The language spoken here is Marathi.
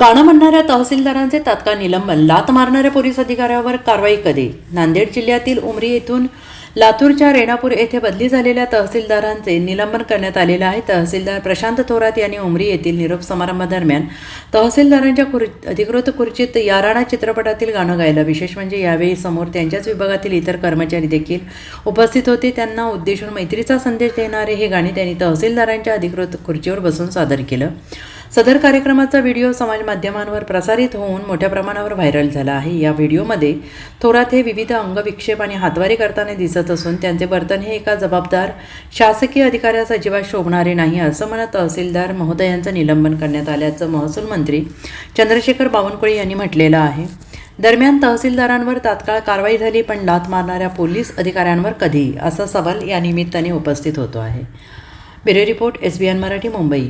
गाणं म्हणणाऱ्या तहसीलदारांचे तात्काळ निलंबन लात मारणाऱ्या पोलीस अधिकाऱ्यावर कारवाई कधी? नांदेड जिल्ह्यातील उमरी येथून लातूरच्या रेणापूर येथे बदली झालेल्या तहसीलदारांचे निलंबन करण्यात आलेलं आहे. तहसीलदार प्रशांत थोरात यांनी उमरी येथील निरोप समारंभादरम्यान तहसीलदारांच्या खुर अधिकृत खुर्चीत याराणा चित्रपटातील गाणं गायलं. विशेष म्हणजे यावेळी समोर त्यांच्याच विभागातील इतर कर्मचारी देखील उपस्थित होते. त्यांना उद्देशून मैत्रीचा संदेश देणारे हे गाणे त्यांनी तहसीलदारांच्या अधिकृत खुर्चीवर बसून सादर केलं. सदर कार्यक्रमाचा व्हिडिओ समाज माध्यमांवर प्रसारित होऊन मोठ्या प्रमाणावर व्हायरल झाला आहे. या व्हिडिओमध्ये थोरात हे विविध अंगविक्षेप आणि हातवारी करताना दिसत असून त्यांचे वर्तन हे एका जबाबदार शासकीय अधिकाऱ्याचा जीवा शोभणारे नाही असं म्हणत तहसीलदार महोदयांचं निलंबन करण्यात आल्याचं महसूल मंत्री चंद्रशेखर बावनकुळे यांनी म्हटलेलं आहे. दरम्यान तहसीलदारांवर तात्काळ कारवाई झाली पण लात मारणाऱ्या पोलीस अधिकाऱ्यांवर कधी असा सवाल या निमित्ताने उपस्थित होतो आहे. Bureau report S B N Marathi Mumbai.